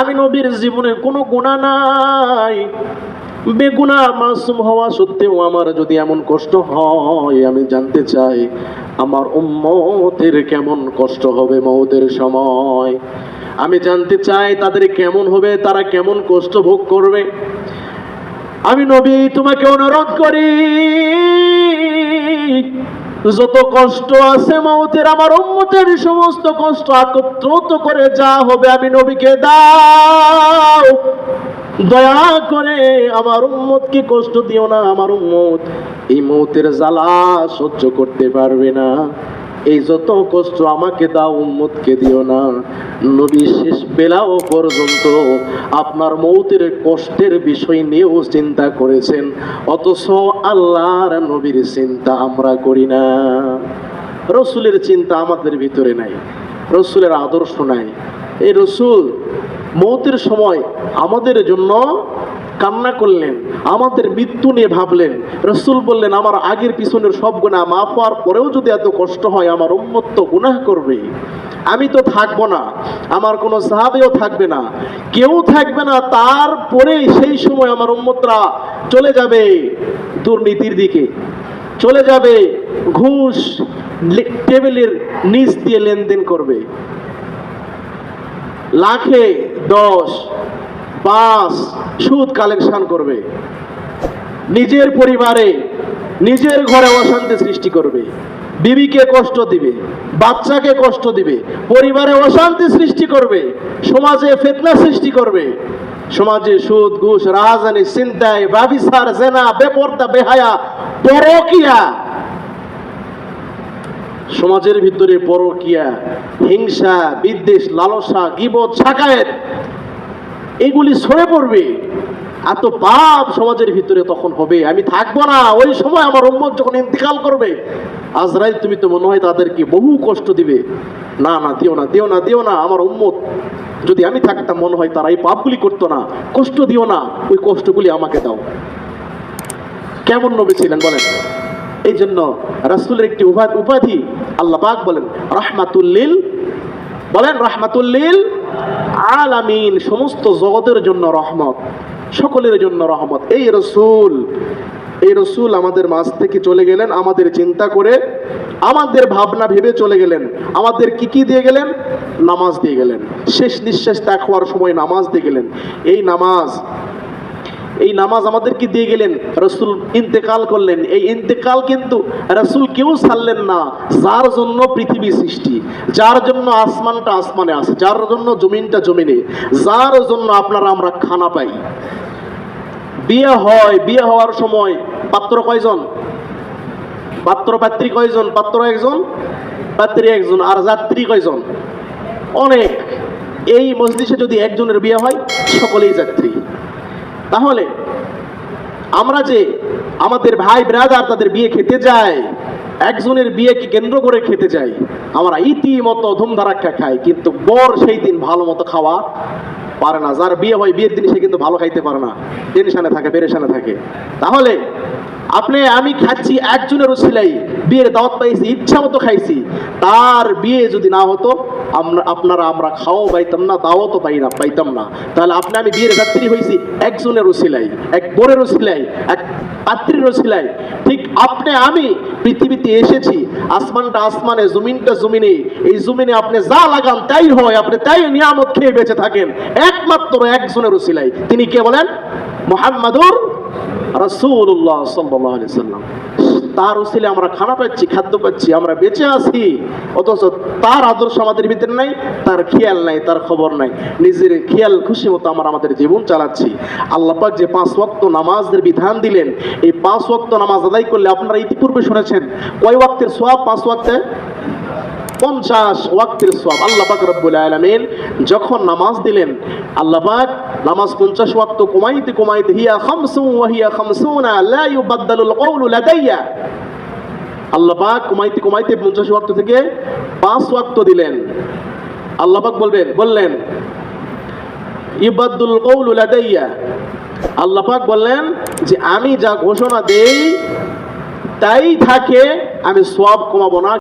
আমি নবীর জীবনে কোনো গুণা নাই। বেগুনা মাসুম হওয়া সত্ত্বেও আমার যদি এমন কষ্ট হয়, আমি জানতে চাই আমার উম্মতের কেমন কষ্ট হবে মৌদের সময়। আমি জানতে চাই তাদের কেমন হবে, তারা কেমন কষ্ট ভোগ করবে। আমি নবী তোমাকে অনুরোধ করি যত কষ্ট আছে মৌতের আমার উম্মতের সমস্ত কষ্ট একত্রত করে যা হবে আমি নবীকে দাও। দয়া করে আমার উম্মত কি কষ্ট দিও না, আমার উম্মত এই মৌতের জ্বালা সহ্য করতে পারবে না। এই যত কষ্ট আমাকে দাও, উম্মতকে দিও না। নবী শেষ বেলাও পর্যন্ত আপনার মৌতের কষ্টের বিষয় নিয়েও চিন্তা করেছেন। অথচ আল্লাহর নবীর চিন্তা আমরা করি না। রসুলের চিন্তা আমাদের ভিতরে নাই, রসুলের আদর্শ নাই। এই রসুল মৌতের সময় আমাদের জন্য কান্না করলেন, আমাদের মৃত্যু নিয়ে ভাবলেন। রসুল বললেন, আমার আগের পিছনের সব গুণা মাফ হওয়ার পরেও যদি এত কষ্ট হয়, আমার উন্মত্ত গুনাহ করবে আমি তো থাকব না, আমার কোনো সাহাবেও থাকবে না। কেউ থাকবে না তারপরে সেই সময় আমার উন্মতরা চলে যাবে দুর্নীতির দিকে। চলে যাবে, ঘুষ টেবিলের নিচ দিয়ে লেনদেন করবে। লাখে দশ পাঁচ সুদ কালেকশন করবে। নিজের পরিবারে, নিজের ঘরে অশান্তি সৃষ্টি করবে। বিবিকে কষ্ট দিবে, বাচ্চাকে কষ্ট দিবে, পরিবারে অশান্তি সৃষ্টি করবে, সমাজে ফেতনা সৃষ্টি করবে। সমাজে সুদ, ঘুষ, রাজধানী চিন্তায় ব্যবিচার, জেনা, বেপর্দা, বেহায়া, পরকিয়া। সমাজের ভিতরে পরকিয়া, হিংসা, বিদ্বেষ, লালসা, গিবত শাকায়েত এগুলি সরে পড়বে। এত পাপ সমাজের ভিতরে তখন হবে। আমি থাকব না। ওই সময় আমার উম্মত যখন ইন্তিকাল করবে, আজরাইল তুমি তো মনে হয় তাদেরকে বহু কষ্ট দিবে। না না, দিও না দিও না দিও না। আমার উম্মত যদি আমি থাকতাম, মনে হয় তারা এই পাপগুলি করতো না। কষ্ট দিও না। ওই কষ্টগুলি আমাকে দাও। কেমন নবী ছিলেন বলেন? এই জন্য রাসূলের একটি উপাধি উপাধি আল্লাহ পাক বলেন রাহমাতুল্লিল বলেন, রহমাতুল্লিল আলামিন, সমস্ত জগতের জন্য রহমত, সকলের জন্য রহমত। এই রসুল এই রসুল আমাদের মাঝ থেকে চলে গেলেন, আমাদের চিন্তা করে, আমাদের ভাবনা ভেবে চলে গেলেন। আমাদের কি কি দিয়ে গেলেন? নামাজ দিয়ে গেলেন। শেষ নিঃশ্বাস ত্যাগ হওয়ার সময় নামাজ দিয়ে গেলেন। এই নামাজ এই নামাজ আমাদেরকে দিয়ে গেলেন, রসুল ইন্তেকাল করলেন। এই ইন্তেকাল কিন্তু রসুল কেউ ছাড়লেন না, যার জন্য পৃথিবী সৃষ্টি, যার জন্য আসমানটা আসমানে আছে, যার জন্য জমিনটা জমিনে, যার জন্য আপনারা আমরা খানা পাই। বিয়ে হয়, বিয়ে হওয়ার সময় পাত্র কয়জন? পাত্র পাত্রী কয়জন? পাত্র একজন? পাত্রী একজন। আর যাত্রী কয়জন? অনেক। এই মসজিদে যদি একজনের বিয়ে হয়, সকলেই যাত্রী। তাহলে আমরা যে আমাদের ভাই ব্রাদার তাদের বিয়ে খেতে যায়, একজনের বিয়েকে কেন্দ্র করে খেতে যাই আমরা ইতিমতো ধুমধারাক্কা খাই, কিন্তু বর সেই দিন ভালো মতো খাওয়া পারে না। যার বিয়ে হয়, বিয়ের দিন সে কিন্তু ভালো খাইতে পারে না। টেনশনে থাকে, পেরেশানে থাকে। তাহলে আপনি, আমি খাচ্ছি একজনের সিলাই বিয়ের দাওয়াত পাইছি ইচ্ছা মতো খাইছি। তার বিয়ে যদি না হতো, আমরা, আপনারা আমরা খাওয়াও পাইতাম না, দাওয়াতও পাই না, পাইতাম না। তাহলে আপনি, আমি বিয়ের যাত্রী হয়েছি একজনের সিলাই এক বোরের সিলাই এক পাত্রীর সিলাই ঠিক আপনি, আমি পৃথিবীতে এসেছি আসমানটা আসমানে, জমিনটা জমিনে। এই জমিনে আপনি যা লাগান তাই হয়, আপনি তাই নিয়ামত খেয়ে বেঁচে থাকেন। একমাত্র একজনের সিলাই তিনি কে বলেন? মোহাম্মদুর আলাইহি সাল্লাম তার উসিলে আমরা খানা পাচ্ছি, খাদ্য পাচ্ছি, আমরা বেঁচে আছি। অথচ তার আদর্শ আমাদের ভিতরে নাই, তার খেয়াল নাই, তার খবর নাই। নিজের খেয়াল, খুশি মতো আমরা আমাদের জীবন চালাচ্ছি। আল্লাহ পাক যে পাঁচ ওয়াক্ত নামাজের বিধান দিলেন, এই পাঁচ ওয়াক্ত নামাজ আদায় করলে আপনারা ইতিপূর্বে শুনেছেন, কয় ওয়াক্তের সোয়াব পাঁচ ওয়াক্তে? পঞ্চাশ ওয়াক্তের সব আল্লাহ পাক রব্বুল আলামিন যখন নামাজ দিলেন, আল্লাহ পাক নামাজ পঞ্চাশ ওয়াক্ত কমাইতে কমাইতে হিয়া খামসু ওয়া হিয়া খামসুনা, লা ইউবাদদালুল কওলু লাদাইয়া। আল্লাহ পাক কমাইতে কমাইতে পঞ্চাশ ওয়াক্ত থেকে পাঁচ ওয়াক্ত দিলেন। আল্লাহ পাক বলবেন, বললেন ইবাদুল কওলু লাদাইয়া। আল্লাহ পাক বললেন যে আমি যা ঘোষণা দেই, তাই থাকে, আমি সব কমাবো না।